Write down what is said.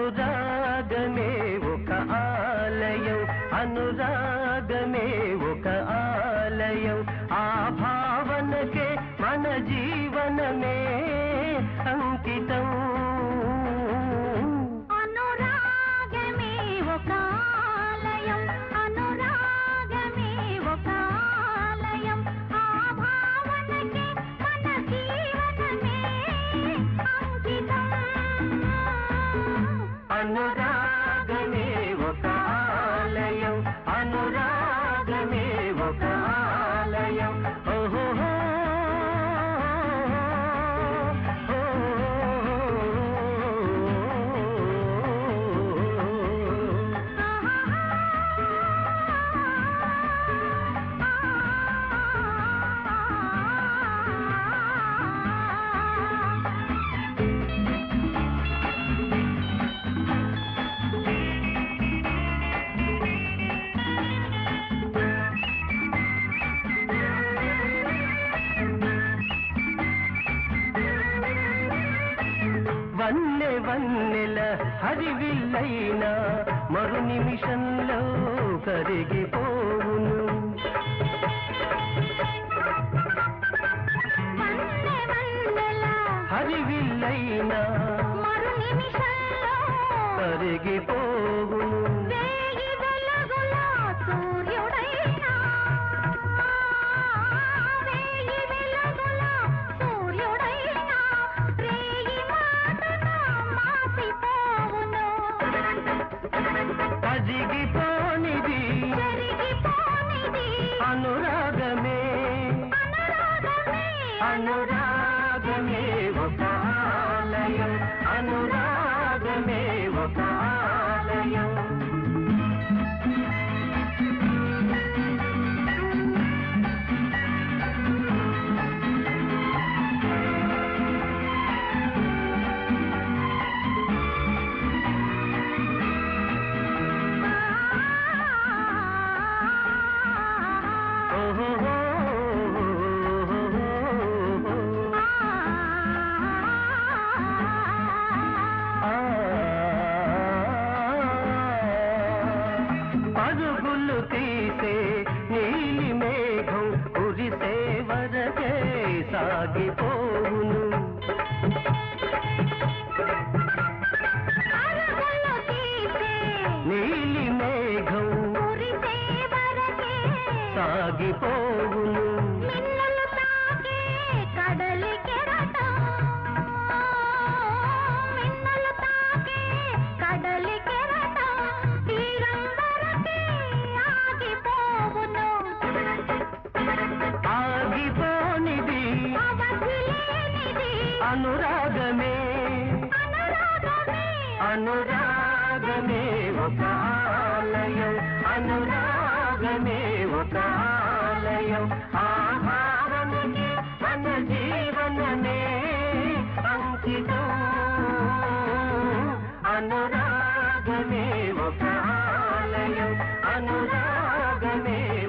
అనురాగమే ఒక ఆలయం. అనురాగమే వన్నెల హరివిల్లైన మరు నిమిషంలో కరిగిపోవును హరివిల్లైన కరిగిపోవును. అనురాగమే. అనురాగమే. ఒక ఆలయం. అనురాగమే ఒక పరుగులు తీసే నీలి మేఘం కురిసే వరకే సాగిపోవును. నీలి మేఘం సాగిపోవును. అనురాగమే ఒక ఆలయం. అనురాగమే ఒక ఆలయం. ఆ మన జీవనమే అంకితం. అనురాగమే ఒక ఆలయం. అనురాగమే